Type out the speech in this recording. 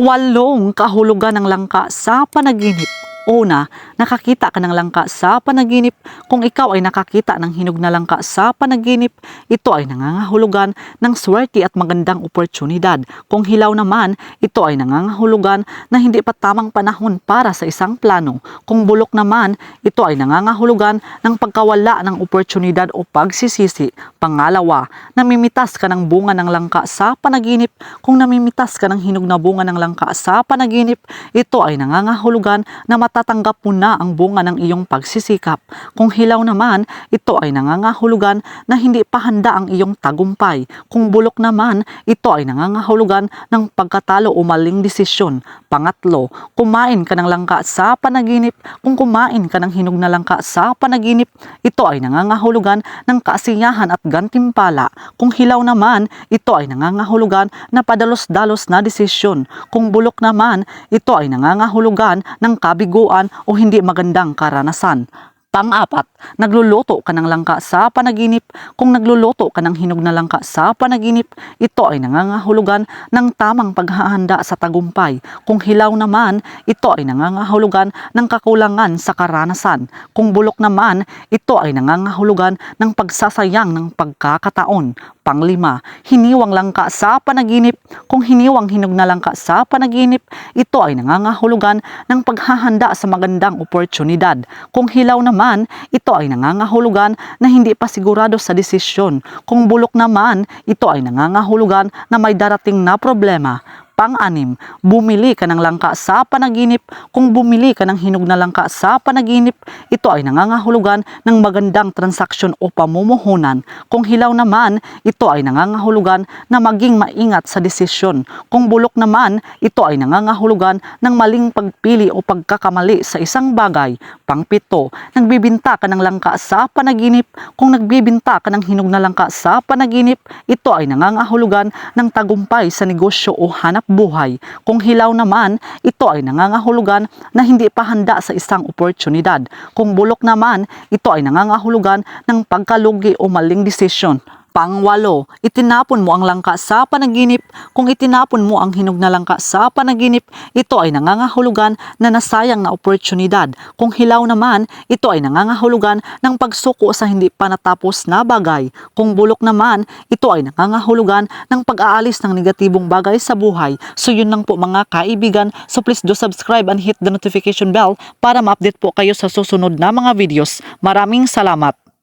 Walong kahulugan ng langka sa panaginip. Una, nakakita ka ng langka sa panaginip. Kung ikaw ay nakakita ng hinog na langka sa panaginip, ito ay nangangahulugan ng swerte at magandang oportunidad. Kung hilaw naman, ito ay nangangahulugan na hindi pa tamang panahon para sa isang plano. Kung bulok naman, ito ay nangangahulugan ng pagkawala ng oportunidad o pagsisisi. Pangalawa, namimitas ka ng bunga ng langka sa panaginip. Kung namimitas ka ng hinog na bunga ng langka sa panaginip, ito ay nangangahulugan na matatanggap mo na ang bunga ng iyong pagsisikap. Kung hilaw naman, ito ay nangangahulugan na hindi pa handa ang iyong tagumpay. Kung bulok naman, ito ay nangangahulugan ng pagkatalo o maling desisyon. Pangatlo, kumain ka ng langka sa panaginip. Kung kumain ka ng hinog na langka sa panaginip, ito ay nangangahulugan ng kasiyahan at gantimpala. Kung hilaw naman, ito ay nangangahulugan na padalos-dalos na desisyon. Kung bulok naman, ito ay nangangahulugan ng kabiguan o hindi magandang karanasan. Pang-apat, nagluluto ka ng langka sa panaginip. Kung nagluluto ka ng hinog na langka sa panaginip, ito ay nangangahulugan ng tamang paghahanda sa tagumpay. Kung hilaw naman, ito ay nangangahulugan ng kakulangan sa karanasan. Kung bulok naman, ito ay nangangahulugan ng pagsasayang ng pagkakataon. Panglima, hiniwang langka sa panaginip. Kung hiniwang hinog na langka sa panaginip, ito ay nangangahulugan ng paghahanda sa magandang oportunidad. Kung hilaw naman, ito ay nangangahulugan na hindi pa sigurado sa desisyon. Kung bulok naman, ito ay nangangahulugan na may darating na problema. Pang-anim, bumili ka ng langka sa panaginip. Kung bumili ka ng hinog na langka sa panaginip, ito ay nangangahulugan ng magandang transaksyon o pamumuhunan. Kung hilaw naman, ito ay nangangahulugan na maging maingat sa desisyon. Kung bulok naman, ito ay nangangahulugan ng maling pagpili o pagkakamali sa isang bagay. Pangpito, nagbibinta ka ng langka sa panaginip. Kung nagbibinta ka ng hinog na langka sa panaginip, ito ay nangangahulugan ng tagumpay sa negosyo o hanap buhay. Kung hilaw naman, ito ay nangangahulugan na hindi pa handa sa isang oportunidad. Kung bulok naman, ito ay nangangahulugan ng pagkalugi o maling desisyon. Pangwalo, itinapon mo ang langka sa panaginip. Kung itinapon mo ang hinog na langka sa panaginip, ito ay nangangahulugan na nasayang na oportunidad. Kung hilaw naman, ito ay nangangahulugan ng pagsuko sa hindi pa natapos na bagay. Kung bulok naman, ito ay nangangahulugan ng pag-aalis ng negatibong bagay sa buhay. So yun lang po mga kaibigan. So please do subscribe and hit the notification bell para ma-update po kayo sa susunod na mga videos. Maraming salamat!